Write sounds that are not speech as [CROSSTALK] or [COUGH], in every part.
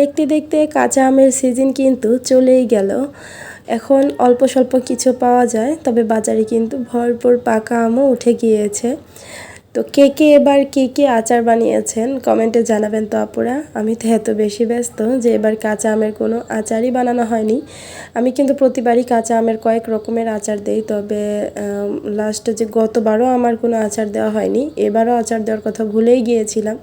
দেখতে দেখতে কাঁচা আমের সিজন কিন্তু চলেই গেল। এখন অল্প স্বল্প কিছু পাওয়া যায়, তবে বাজারে কিন্তু ভরপুর পাকা আমও উঠে গিয়েছে। তো কে কে এবার কে কে আচার বানিয়েছেন কমেন্টে জানাবেন তো আপুরা। আমি তো এত বেশি ব্যস্ত যে এবার কাঁচা আমের কোনো আচারই বানানো হয়নি। আমি কিন্তু প্রতিবারই কাঁচা আমের কয়েক রকমের আচার দেই, তবে লাস্টে যে গতবারও আমার কোনো আচার দেওয়া হয়নি, এবারও আচার দেওয়ার কথা ভুলেই গিয়েছিলাম।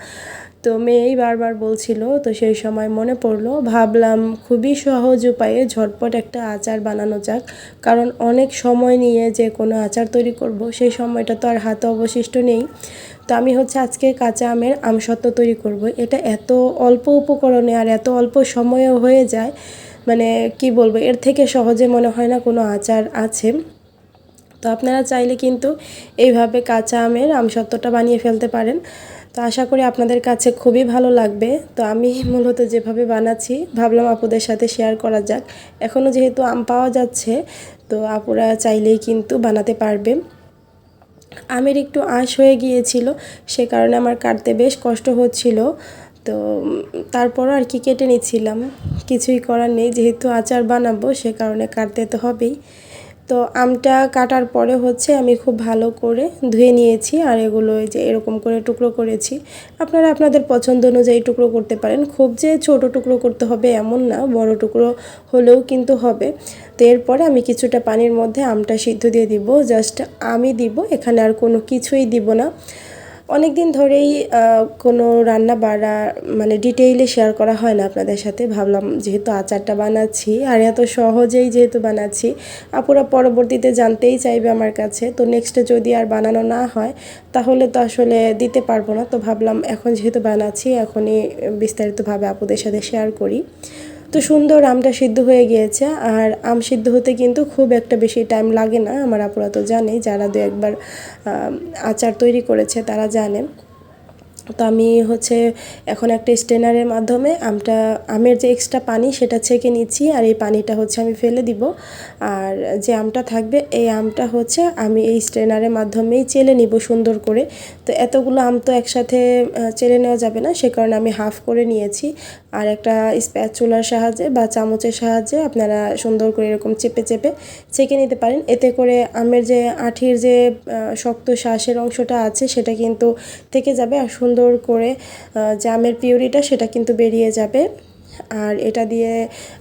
তো মেয়েই বারবার বলছিল, তো সেই সময় মনে পড়ল, ভাবলাম খুবই সহজ উপায়ে ঝটপট একটা আচার বানানো যাক, কারণ অনেক সময় নিয়ে যে কোনো আচার তৈরি করব, সেই সময়টা তো আর হাতে অবশিষ্ট নেই। তো আমি হচ্ছে আজকে কাঁচা আমের আমসত্ত্ব তৈরি করব। এটা এত অল্প উপকরণে আর এত অল্প সময়েও হয়ে যায় মানে কি বলব, এর থেকে সহজে মনে হয় না কোনো আচার আছে। তো আপনারা চাইলে কিন্তু এইভাবে কাঁচা আমের আমসত্ত্বটা বানিয়ে ফেলতে পারেন। তো আশা করি আপনাদের কাছে খুবই ভালো লাগবে। তো আমি মূলত যেভাবে বানাচ্ছি, ভাবলাম আপুদের সাথে শেয়ার করা যাক। এখনও যেহেতু আম পাওয়া যাচ্ছে, তো আপুরা চাইলেই কিন্তু বানাতে পারবে। আমের একটু আঁশ হয়ে গিয়েছিল, সে কারণে আমার কাটতে বেশ কষ্ট হচ্ছিল। তো তারপরও আর কি কেটে নিচ্ছিলাম, কিছুই করার নেই। যেহেতু আচার বানাবো, সে কারণে কাটতে তো হবেই। তো আমটা কাটার পরে হচ্ছে আমি খুব ভালো করে ধুয়ে নিয়েছি আর এগুলো যে এরকম করে টুকরো করেছি। আপনারা আপনাদের পছন্দ অনুযায়ী টুকরো করতে পারেন। খুব যে ছোট টুকরো করতে হবে এমন না, বড় টুকরো হলেও কিন্তু হবে। তো এরপরে আমি কিছুটা পানির মধ্যে আমটা সিদ্ধ দিয়ে দিব। জাস্ট আমি দিব, এখানে আর কোনো কিছুই দিব না। অনেক দিন ধরেই কোনো রান্না বাড়া মানে ডিটেইলে শেয়ার করা হয় না আপনাদের সাথে। ভাবলাম যেহেতু আচারটা বানাচ্ছি, আর এত সহজেই যেহেতু বানাচ্ছি, আপুরা পরবর্তীতে জানতেই চাইবে আমার কাছে। তো নেক্সটে যদি আর বানানো না হয়, তাহলে তো আসলে দিতে পারব না। তো ভাবলাম এখন যেহেতু বানাচ্ছি, এখনই বিস্তারিতভাবে আপুদের সাথে শেয়ার করি। তো সুন্দর আমটা সিদ্ধ হয়ে গিয়েছে, আর আম সিদ্ধ হতে কিন্তু খুব একটা বেশি টাইম লাগে না, আমার আপুরা তো জানে যারা দু একবার আচার তৈরি করেছে তারা জানে তো আমি হচ্ছে এখন একটা স্টেনারের মাধ্যমে আমটা, আমের যে এক্সট্রা পানি সেটা ছেঁকে নিচ্ছি আর এই পানিটা হচ্ছে আমি ফেলে দিব। আর যে আমটা থাকবে, এই আমটা হচ্ছে আমি এই স্টেনারের মাধ্যমেই চেলে নিব সুন্দর করে। তো এতগুলো আম তো একসাথে চেলে নেওয়া যাবে না, সে কারণে আমি হাফ করে নিয়েছি। আর একটা চুলার সাহায্যে বা চামচের সাহায্যে আপনারা সুন্দর করে এরকম চেপে চেপে ছেঁকে নিতে পারেন। এতে করে আমের যে আঠির যে শক্ত শ্বাসের অংশটা আছে সেটা কিন্তু থেকে যাবে। আর সুন্দর সুন্দর করে জামের পিউরিটা সেটা কিন্তু বেরিয়ে যাবে। আর এটা দিয়ে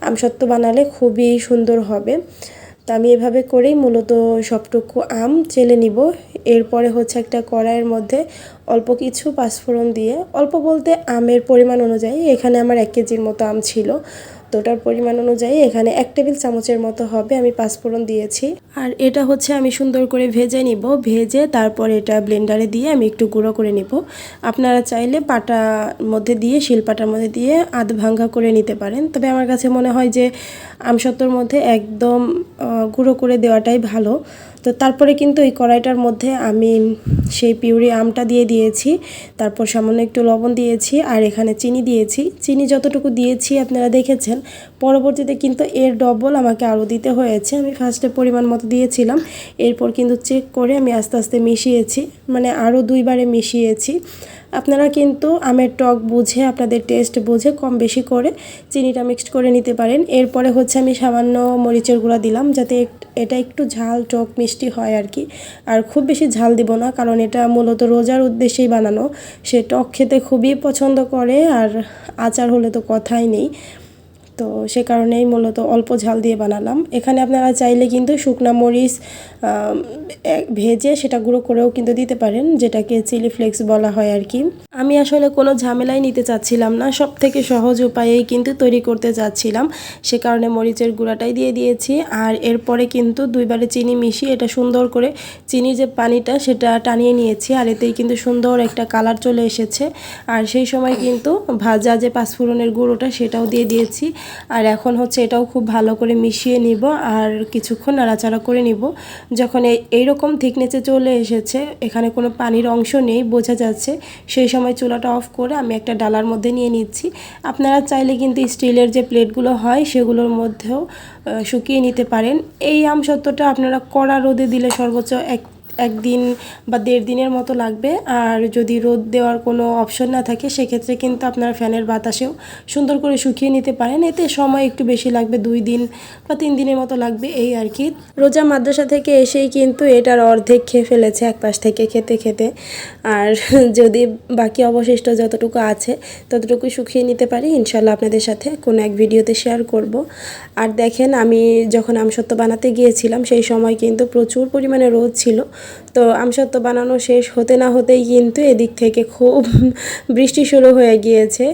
আমসত্ত্ব বানালে খুবই সুন্দর হবে। তো আমি এভাবে করেই মূলত সবটুকু আম চেলে নিব। এরপরে হচ্ছে একটা কড়াইয়ের মধ্যে অল্প কিছু পাঁচফোড়ন দিয়ে, অল্প বলতে আমের পরিমাণ অনুযায়ী, এখানে আমার এক কেজির মতো আম ছিল। তো পরিমাণ অনুযায়ী এখানে এক টেবিল চামচের মতো হবে আমি পাঁচফোড়ন দিয়েছি। আর এটা হচ্ছে আমি সুন্দর করে ভেজে নিব, ভেজে তারপর এটা ব্লেন্ডারে দিয়ে আমি একটু গুঁড়ো করে নিব। আপনারা চাইলে পাটার মধ্যে দিয়ে শিলপাটার মধ্যে দিয়ে আধ ভাঙ্গা করে নিতে পারেন। তবে আমার কাছে মনে হয় যে আমসত্বর মধ্যে একদম গুঁড়ো করে দেওয়াটাই ভালো। তো তারপরে কিন্তু এই কড়াইটার মধ্যে আমি সেই পিউরি আমটা দিয়ে দিয়েছি, তারপর সামান্য একটু লবণ দিয়েছি আর এখানে চিনি দিয়েছি। চিনি যতটুকু দিয়েছি আপনারা দেখেছেন, পরবর্তীতে কিন্তু এর ডবল আমাকে আরও দিতে হয়েছে। আমি ফার্স্টে পরিমাণ মতো দিয়েছিলাম, এরপর কিন্তু চেক করে আমি আস্তে আস্তে মিশিয়েছি মানে আরও দুইবারে মিশিয়েছি। আপনারা কিন্তু আমের টক বুঝে, আপনাদের টেস্ট বুঝে কম বেশি করে চিনিটা মিক্সড করে নিতে পারেন। এরপরে হচ্ছে আমি সামান্য মরিচের গুঁড়া দিলাম যাতে এটা একটু ঝাল, টক, মিষ্টি হয় আর কি। আর খুব বেশি ঝাল দিব না, কারণ এটা মূলত রোজার উদ্দেশ্যেই বানানো। সে টক খেতে খুবই পছন্দ করে আর আচার হলে তো কথাই নেই। তো সে কারণেই মূলত অল্প ঝাল দিয়ে বানালাম। এখানে আপনারা চাইলে কিন্তু শুকনা মরিচ ভেজে সেটা গুঁড়ো করেও কিন্তু দিতে পারেন, যেটাকে চিলি ফ্লেক্স বলা হয় আর কি। আমি আসলে কোনো ঝামেলাই নিতে চাচ্ছিলাম না সব থেকে সহজ উপায়েই কিন্তু তৈরি করতে চাচ্ছিলাম। সে কারণে মরিচের গুঁড়াটাই দিয়ে দিয়েছি, আর এরপরে কিন্তু দুইবারে চিনি মিশিয়ে এটা সুন্দর করে চিনির যে পানিটা সেটা টানিয়ে নিয়েছি, আর এতেই কিন্তু সুন্দর একটা কালার চলে এসেছে। আর সেই সময় কিন্তু ভাজা যে পাঁচফোড়নের গুঁড়োটা সেটাও দিয়ে দিয়েছি। আর এখন হচ্ছে এটাও খুব ভালো করে মিশিয়ে নিব আর কিছুক্ষণ নাড়াচাড়া করে নিব। যখন এই এইরকম থিকনেসে চলে এসেছে, এখানে কোনো পানির অংশ নেই, বোঝা যাচ্ছে। সেই সময় চুলাটা অফ করে আমি একটা ডালার মধ্যে নিয়ে নিচ্ছি। আপনারা চাইলে কিন্তু স্টিলের যে প্লেটগুলো হয়, সেগুলোর মধ্যেও শুকিয়ে নিতে পারেন। এই আম সত্যটা আপনারা কড়া রোদে দিলে সর্বোচ্চ এক একদিন বা দেড় দিনের মতো লাগবে। আর যদি রোদ দেওয়ার কোনো অপশন না থাকে, সেক্ষেত্রে কিন্তু আপনার ফ্যানের বাতাসেও সুন্দর করে শুকিয়ে নিতে পারেন। এতে সময় একটু বেশি লাগবে, দুই দিন বা তিন দিনের মতো লাগবে এই আর কি। রোজা মাদ্রাসা থেকে এসেই কিন্তু এটার অর্ধেক খেয়ে ফেলেছে এক পাশ থেকে খেতে খেতে। আর [LAUGHS] যদি বাকি অবশিষ্ট যতটুকু আছে ততটুকু শুকিয়ে নিতে পারি ইনশাল্লাহ আপনাদের সাথে কোনো এক ভিডিওতে শেয়ার করব। আর দেখেন, আমি যখন আমসত্ত্ব বানাতে গিয়েছিলাম, সেই সময় কিন্তু প্রচুর পরিমাণে রোদ ছিল। তো আমসত্ত্ব বানানো শেষ হতে না হতেই কিন্তু এদিক থেকে খুব বৃষ্টি শুরু হয়ে গিয়েছে।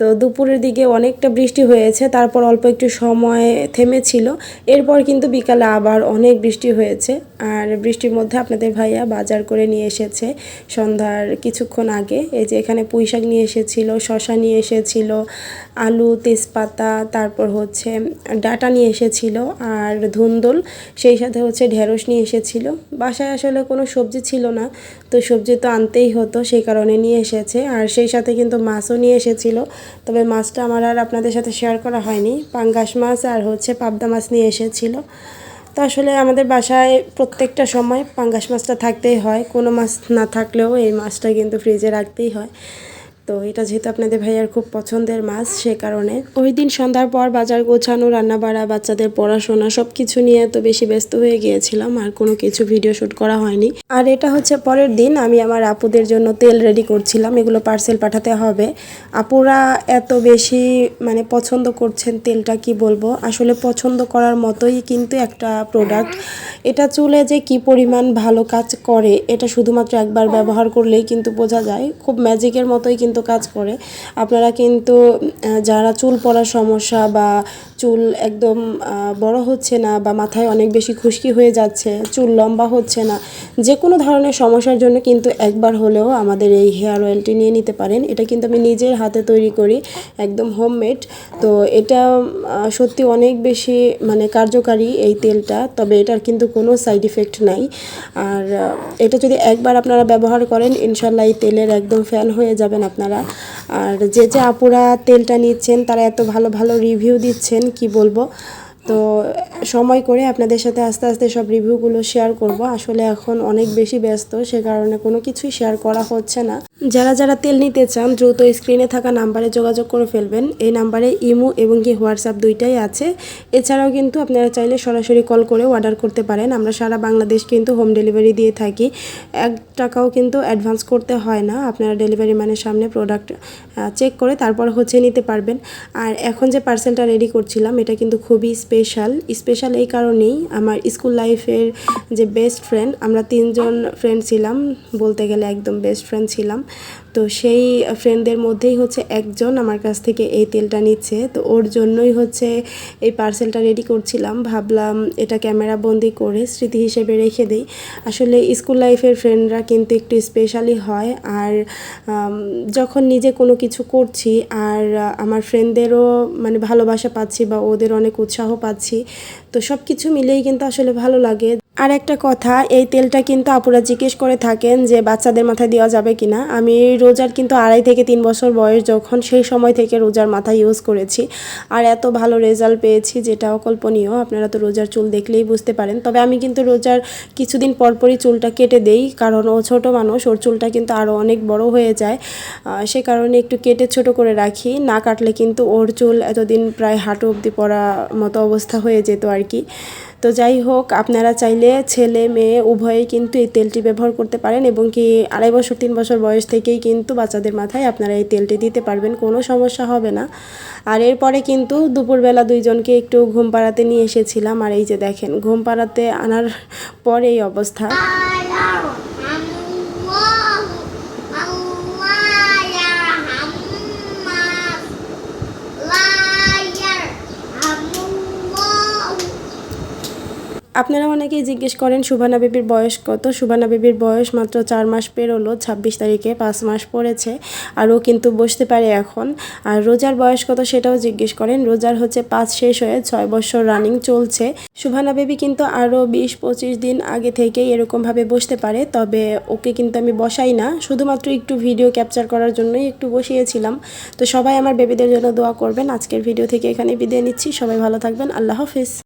তো দুপুরের দিকে অনেকটা বৃষ্টি হয়েছে, তারপর অল্প একটু সময় থেমেছিল। এরপর কিন্তু বিকালে আবার অনেক বৃষ্টি হয়েছে, আর বৃষ্টির মধ্যে আপনাদের ভাইয়া বাজার করে নিয়ে এসেছে সন্ধ্যার কিছুক্ষণ আগে। এই যে এখানে পুঁই শাক নিয়ে এসেছিল শশা নিয়ে এসেছিল, আলু, তেজপাতা, তারপর হচ্ছে ডাটা নিয়ে এসেছিল, আর ধুন্দল, সেই সাথে হচ্ছে ঢেঁড়স নিয়ে এসেছিল। বাসায় আসলে কোনো সবজি ছিল না, তো সবজি তো আনতেই হতো, সেই কারণে নিয়ে এসেছে, আর সেই সাথে কিন্তু মাছও নিয়ে এসেছিল। তবে মাছটা আমার আর আপনাদের সাথে শেয়ার করা হয়নি। পাঙ্গাস মাছ আর হচ্ছে পাবদা মাছ নিয়ে এসেছিল। তো আসলে আমাদের বাসায় প্রত্যেকটা সময় পাঙ্গাস মাছটা থাকতেই হয়। কোনো মাছ না থাকলেও এই মাছটা কিন্তু ফ্রিজে রাখতেই হয়। তো এটা যেহেতু আপনাদের ভাইয়ার খুব পছন্দের মাছ, সে কারণে। ওই দিন সন্ধ্যার পর বাজার গোছানো রান্না বাড়া বাচ্চাদের পড়াশোনা সব কিছু নিয়ে তো বেশি ব্যস্ত হয়ে গিয়েছিলাম, আর কোনো কিছু ভিডিও শ্যুট করা হয়নি। আর এটা হচ্ছে পরের দিন, আমি আমার আপুদের জন্য তেল রেডি করছিলাম, এগুলো পার্সেল পাঠাতে হবে। আপুরা এত বেশি মানে পছন্দ করছেন তেলটা, কি বলব? আসলে পছন্দ করার মতোই কিন্তু একটা প্রোডাক্ট এটা চুলে যে কি পরিমাণ ভালো কাজ করে, এটা শুধুমাত্র একবার ব্যবহার করলেই কিন্তু বোঝা যায়। খুব ম্যাজিকের মতোই কিন্তু কাজ করে। আপনারা কিন্তু যারা চুল পড়ার সমস্যা বা চুল একদম বড় হচ্ছে না বা মাথায় অনেক বেশি খুশকি হয়ে যাচ্ছে, চুল লম্বা হচ্ছে না যে কোনো ধরনের সমস্যার জন্য কিন্তু একবার হলেও আমাদের এই হেয়ার অয়েলটি নিয়ে নিতে পারেন। এটা কিন্তু আমি নিজের হাতে তৈরি করি, একদম হোমমেড। তো এটা সত্যি অনেক বেশি মানে কার্যকারী এই তেলটা, তবে এটার কিন্তু কোনো সাইড ইফেক্ট নাই। আর এটা যদি একবার আপনারা ব্যবহার করেন, ইনশাল্লাহ এই তেলের একদম ফ্যান হয়ে যাবেন আপনারা। আর যে যে আপুরা তেলটা নিচ্ছেন, তারা এত ভালো ভালো রিভিউ দিচ্ছেন, কি বলব? তো সময় করে আপনাদের সাথে আস্তে আস্তে সব রিভিউগুলো শেয়ার করব। আসলে এখন অনেক বেশি ব্যস্ত, সে কারণে কোনো কিছুই শেয়ার করা হচ্ছে না। যারা যারা তেল নিতে চান, দ্রুত স্ক্রিনে থাকা নাম্বারে যোগাযোগ করে ফেলবেন। এই নাম্বারে ইমো এবং কি হোয়াটসঅ্যাপ দুইটাই আছে। এছাড়াও কিন্তু আপনারা চাইলে সরাসরি কল করে অর্ডার করতে পারেন। আমরা সারা বাংলাদেশ কিন্তু হোম ডেলিভারি দিয়ে থাকি। এক টাকাও কিন্তু অ্যাডভান্স করতে হয় না। আপনারা ডেলিভারি ম্যানের সামনে প্রোডাক্ট চেক করে তারপর হচ্ছে নিতে পারবেন। আর এখন যে পার্সেলটা রেডি করছিলাম, এটা কিন্তু খুবই স্পেশাল স্পেশাল এই কারণেই আমার স্কুল লাইফের যে বেস্ট ফ্রেন্ড আমরা তিনজন ফ্রেন্ড ছিলাম। বলতে গেলে একদম বেস্ট ফ্রেন্ড ছিলাম। তো সেই ফ্রেন্ডদের মধ্যেই হচ্ছে একজন আমার কাছ থেকে এই তেলটা নিচ্ছে। তো ওর জন্যই হচ্ছে এই পার্সেলটা রেডি করছিলাম। ভাবলাম এটা ক্যামেরা বন্দি করে স্মৃতি হিসেবে রেখে দিই। আসলে স্কুল লাইফের ফ্রেন্ডরা কিন্তু একটু স্পেশালি হয়। আর যখন নিজে কোনো কিছু করছি আর আমার ফ্রেন্ডদেরও মানে ভালোবাসা পাচ্ছি বা ওদের অনেক উৎসাহ পাচ্ছি, তো সব কিছু মিলেই কিন্তু আসলে ভালো লাগে। আর একটা কথা, এই তেলটা কিন্তু আপুরা জিজ্ঞেস করে থাকেন যে বাচ্চাদের মাথায় দেওয়া যাবে কিনা। আমি রোজার কিন্তু আড়াই থেকে তিন বছর বয়স যখন, সেই সময় থেকে রোজার মাথা ইউজ করেছি। আর এত ভালো রেজাল্ট পেয়েছি যেটা অকল্পনীয়, আপনারা তো রোজার চুল দেখলেই বুঝতে পারেন। তবে আমি কিন্তু রোজার কিছুদিন পরপরই চুলটা কেটে দেই, কারণ ও ছোট মানুষ, ওর চুলটা কিন্তু আরও অনেক বড় হয়ে যায়। সে কারণে একটু কেটে ছোট করে রাখি, না কাটলে কিন্তু ওর চুল এতদিন প্রায় হাঁটু অবধি পড়া মতো অবস্থা হয়ে যেত আর কি। তো যাই হোক, আপনারা চাইলে ছেলে, মেয়ে উভয়ে কিন্তু এই তেলটি ব্যবহার করতে পারেন এবং কি আড়াই বছর, তিন বছর বয়স থেকেই কিন্তু বাচ্চাদের মাথায় আপনারা এই তেলটি দিতে পারবেন, কোনো সমস্যা হবে না। আর এরপরে কিন্তু দুপুরবেলা দুইজনকে একটু ঘুম পাড়াতে নিয়ে এসেছিলাম। আর এই যে দেখেন, ঘুম পাড়াতে আনার পরে এই অবস্থা। আপনারা অনেকেই জিজ্ঞেস করেন সুবানা বেবির বয়স কত? সুবানা বেবির বয়স মাত্র চার মাস পেরোলো, ছাব্বিশ তারিখে পাঁচ মাস পড়েছে আর ও কিন্তু বসতে পারে এখন। আর রোজার বয়স কত সেটাও জিজ্ঞেস করেন। রোজার হচ্ছে পাঁচ শেষ হয়ে ছয় বছর রানিং চলছে। সুবানা বেবি কিন্তু আরও বিশ পঁচিশ দিন আগে থেকেই এরকমভাবে বসতে পারে, তবে ওকে কিন্তু আমি বসাই না। শুধুমাত্র একটু ভিডিও ক্যাপচার করার জন্যই একটু বসিয়েছিলাম। তো সবাই আমার বেবিদের জন্য দোয়া করবেন। আজকের ভিডিও থেকে এখানে বিদায় নিচ্ছি। সবাই ভালো থাকবেন। আল্লাহ হাফিজ।